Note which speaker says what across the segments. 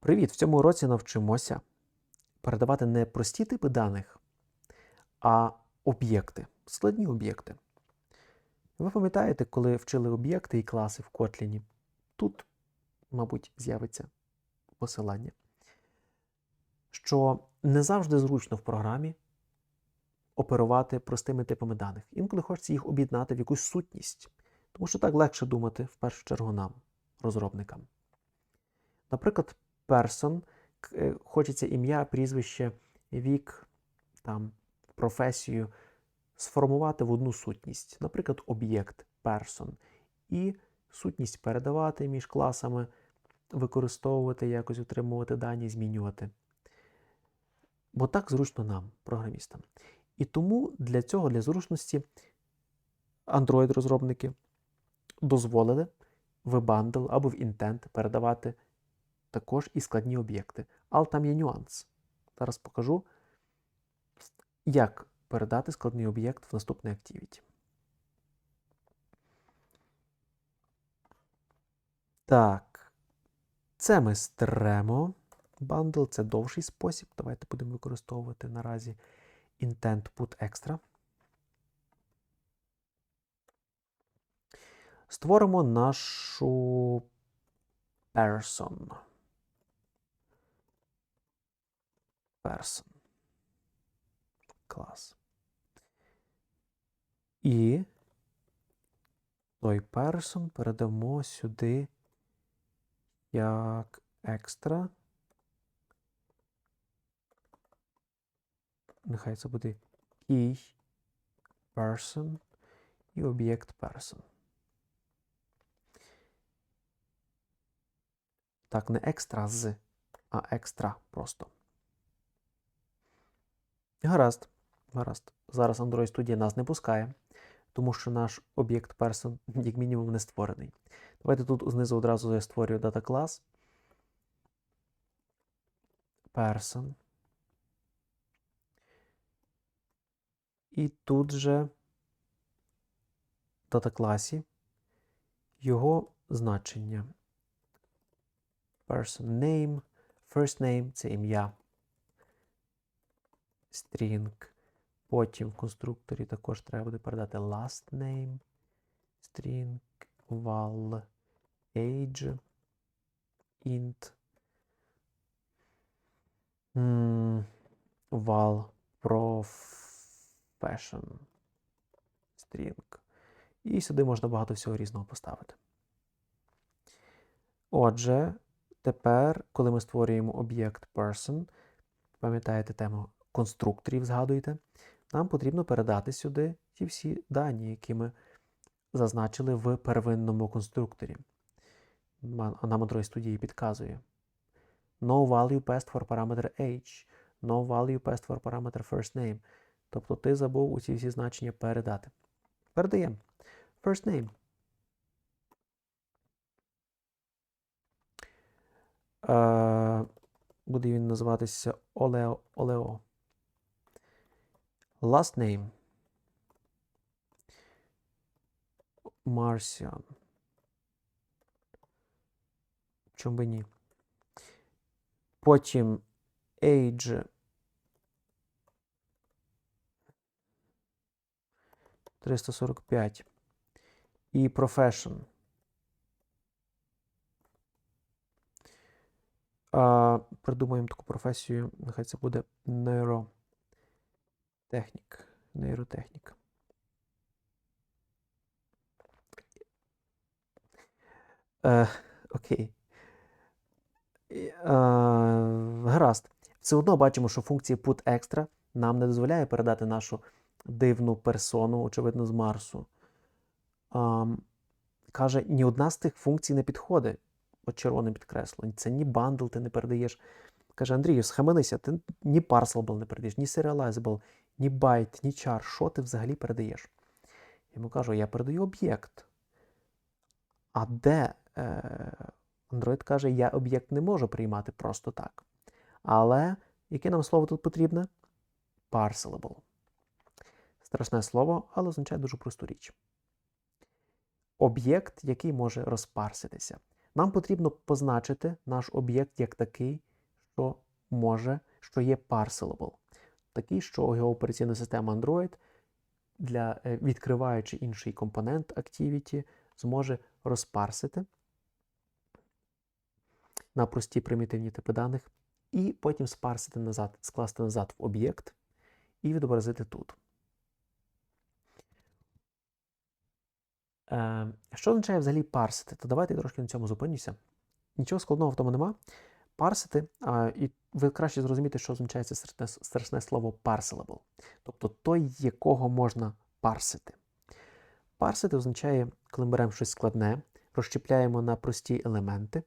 Speaker 1: Привіт! В цьому уроці навчимося передавати не прості типи даних, а об'єкти, складні об'єкти. Ви пам'ятаєте, коли вчили об'єкти і класи в Kotlin? Тут, мабуть, з'явиться посилання, що не завжди зручно в програмі оперувати простими типами даних. Інколи хочеться їх об'єднати в якусь сутність, тому що так легше думати в першу чергу нам, розробникам. Наприклад, person, е, хочеться ім'я, прізвище, вік, там, професію сформувати в одну сутність, наприклад, об'єкт person, і сутність передавати між класами, використовувати, якось отримувати дані, змінювати. Бо так зручно нам, програмістам. І тому для цього, для зручності, Android-розробники дозволили в bundle або в intent передавати також і складні об'єкти. Але там є нюанс. Зараз покажу, як передати складний об'єкт в наступний Activity. Так. Це ми стремо. Bundle це довший спосіб. Давайте будемо використовувати наразі intent put extra. Створимо нашу person. Person. Клас. І той person передамо сюди як екстра. Нехай це буде key person і об'єкт person. Так, не екстра з, а екстра просто. Гаразд. Гаразд. Зараз Android Studio нас не пускає, тому що наш об'єкт person, як мінімум, не створений. Давайте тут знизу одразу я створюю дата клас. Person. І тут же в дата класі його значення. Person name, first name це ім'я. String. Потім в конструкторі також треба буде передати last name, string, val, age, int, val, profession, string. І сюди можна багато всього різного поставити. Отже, тепер, коли ми створюємо об'єкт person, пам'ятаєте тему конструкторів, згадуєте, нам потрібно передати сюди ті всі дані, які ми зазначили в первинному конструкторі. Нам Android Studio підказує. No value passed for parameter age. No value passed for parameter first name. Тобто ти забув усі всі значення передати. Передаємо. First name. Е, буде він називатися Олео. Олео. Last name. Marcian. Чому би ні? Потім age. Триста сорок п'ять. І profession. А, придумаємо таку професію, нехай це буде нейротехнік. Нейротехнік. Е, окей. Е, гаразд. Все одно бачимо, що функція put extra нам не дозволяє передати нашу дивну персону, очевидно, з Марсу. Ам, каже, ні одна з тих функцій не підходить. От червоним підкреслено. Це ні бандл ти не передаєш. Каже, Андрію, схаменися, ти ні parsable не передаєш, ні serializable, ні byte, ні char. Що ти взагалі передаєш? Я йому кажу, я передаю об'єкт. А де? Е, Android каже, я об'єкт не можу приймати просто так. Але яке нам слово тут потрібне? Parcelable. Страшне слово, але означає дуже просту річ. Об'єкт, який може розпарситися. Нам потрібно позначити наш об'єкт як такий, що може, що є parcelable. Такий, що його операційна система Android, для, е, відкриваючи інший компонент Activity, зможе розпарсити на прості примітивні типи даних, і потім спарсити назад, скласти назад в об'єкт і відобразити тут. Е, Що означає взагалі парсити? То давайте трошки на цьому зупинюся. Нічого складного в тому нема. Парсити, і ви краще зрозумієте, що означає це страшне, слово parcelable. Тобто той, якого можна парсити. Парсити означає, коли ми беремо щось складне, розщепляємо на прості елементи,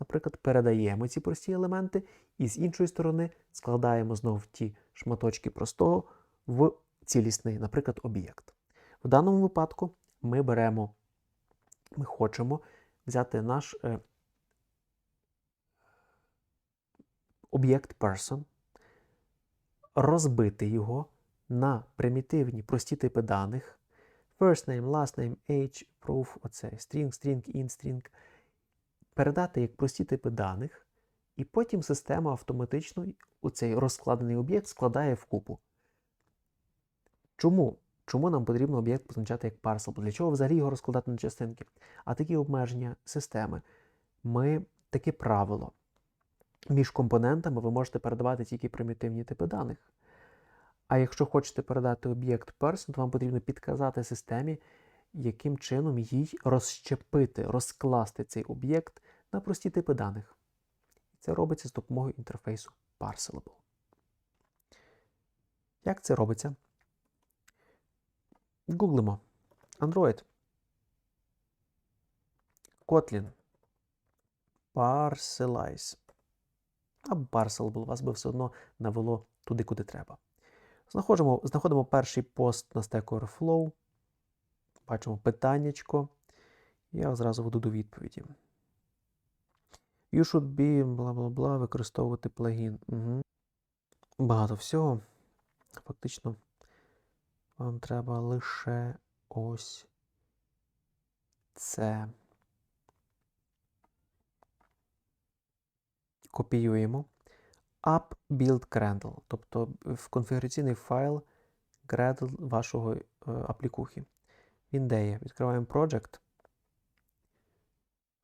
Speaker 1: наприклад, передаємо ці прості елементи, і з іншої сторони складаємо знову ті шматочки простого в цілісний, наприклад, об'єкт. В даному випадку ми беремо, ми хочемо взяти наш е, об'єкт person, розбити його на примітивні прості типи даних. First name, last name, age, proof, оце, string, string, in, string. Передати як прості типи даних, і потім система автоматично у цей розкладений об'єкт складає в купу. Чому? Чому нам потрібно об'єкт позначати як parcel? Для чого взагалі його розкладати на частинки? А такі обмеження системи. Ми таке правило. Між компонентами ви можете передавати тільки примітивні типи даних. А якщо хочете передати об'єкт person, то вам потрібно підказати системі, яким чином їй розщепити, розкласти цей об'єкт на прості типи даних. Це робиться з допомогою інтерфейсу Parcelable. Як це робиться? Гуглимо. Android. Kotlin. Parcelize. А Parcelable вас би все одно навело туди, куди треба. Знаходимо знаходимо перший пост на Stack Overflow. Бачимо питаннячко. Я зразу веду до відповіді. You should be бла бла бла використовувати плагін. Угу. Багато всього. Фактично, вам треба лише ось це. Копіюємо. App build Gradle, тобто в конфігураційний файл Gradle вашого е, аплікухи. Він де є? Відкриваємо Project.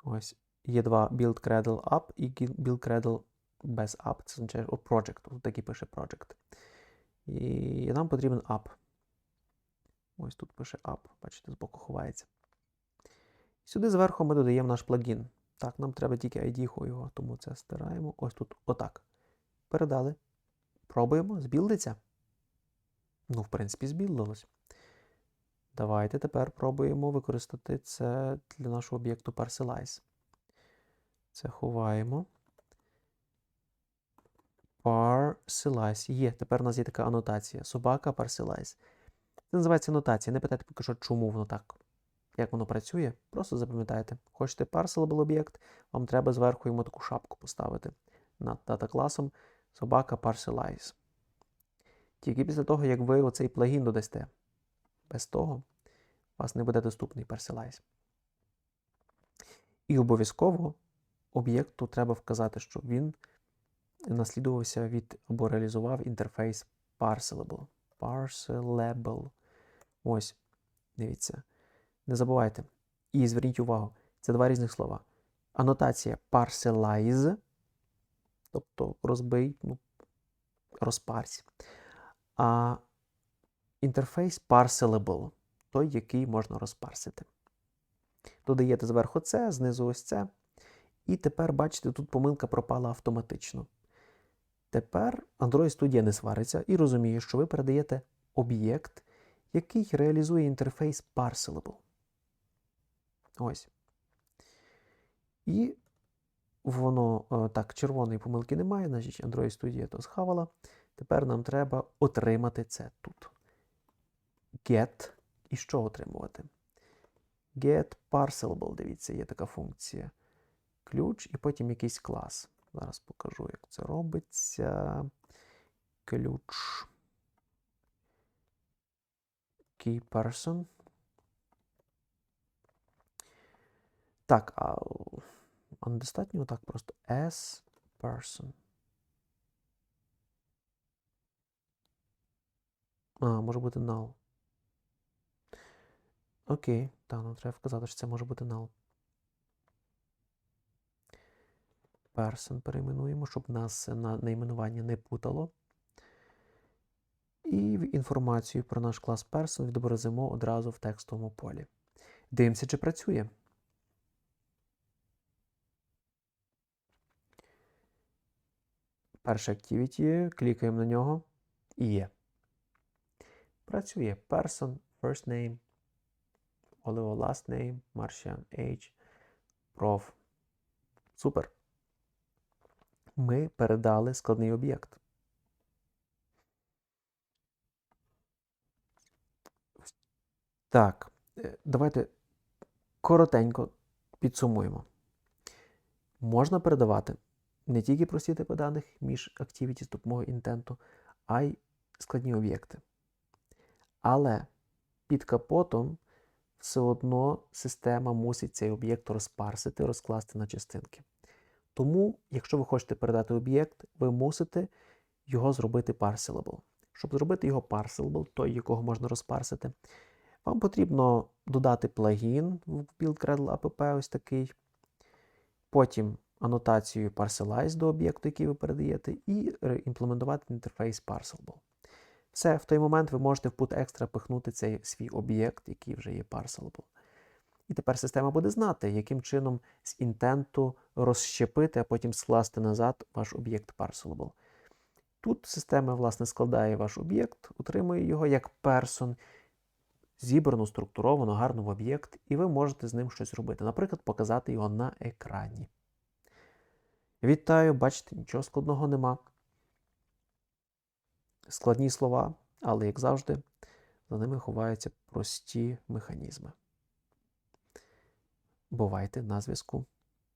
Speaker 1: Ось. Є два build Gradle App і build Gradle без App. Це означає о, Project. Тут такий пише Project. І нам потрібен App. Ось тут пише App. Бачите, збоку ховається. Сюди зверху ми додаємо наш плагін. Так, нам треба тільки ID його, тому це стираємо. Ось тут, отак. Передали. Пробуємо, збілдиться. Ну, в принципі, збілдилось. Давайте тепер пробуємо використати це для нашого об'єкту Parcelize. Це ховаємо. Parcelize. Є. Тепер у нас є така анотація. Собака Parcelize. Це називається анотація. Не питайте поки що, чому воно так. Як воно працює, просто запам'ятайте. Хочете parcelable об'єкт, вам треба зверху йому таку шапку поставити над дата-класом собака parcelize. Тільки після того, як ви оцей плагін додасте. Без того у вас не буде доступний parcelize. І обов'язково об'єкту треба вказати, що він наслідувався від або реалізував інтерфейс parcelable. Parcelable. Ось, дивіться. Не забувайте. І зверніть увагу, це два різних слова. Анотація parcelize, тобто розбий, ну, розпарсь. А інтерфейс parcelable, той, який можна розпарсити. Додаєте зверху це, знизу ось це. І тепер, бачите, тут помилка пропала автоматично. Тепер Android Studio не свариться і розуміє, що ви передаєте об'єкт, який реалізує інтерфейс parcelable. Ось. І воно е, так, червоної помилки немає, значить Android Studio то схавала. Тепер нам треба отримати це тут. Get. І що отримувати? Get parcelable, дивіться, є така функція. Ключ і потім якийсь клас. Зараз покажу, як це робиться. Ключ. Key person. Так, а А недостатньо отак просто as person. А, може бути null. Окей, так, нам треба вказати, що це може бути null. Person перейменуємо, щоб нас на найменування не путало. І інформацію про наш клас Person відобразимо одразу в текстовому полі. Дивимося, чи працює. Перше activity, клікаємо на нього і є. Працює person, first name, Oliver last name, Marcia age, prof. Супер. Ми передали складний об'єкт. Так, е, давайте коротенько підсумуємо. Можна передавати не тільки прості типи даних між activity з допомогою інтенту, а й складні об'єкти. Але під капотом все одно система мусить цей об'єкт розпарсити, розкласти на частинки. Тому, якщо ви хочете передати об'єкт, ви мусите його зробити parcelable. Щоб зробити його parcelable, той, якого можна розпарсити, вам потрібно додати плагін в BuildGradle app, ось такий. Потім анотацію parcelize до об'єкту, який ви передаєте, і імплементувати інтерфейс parcelable. Все, в той момент ви можете в put-extra пихнути цей свій об'єкт, який вже є parcelable. І тепер система буде знати, яким чином з інтенту розщепити, а потім скласти назад ваш об'єкт parcelable. Тут система, власне, складає ваш об'єкт, утримує його як person, зібрано, структуровано, гарно в об'єкт, і ви можете з ним щось робити. Наприклад, показати його на екрані. Вітаю, бачите, нічого складного нема. Складні слова, але, як завжди, за ними ховаються прості механізми. Бувайте на зв'язку.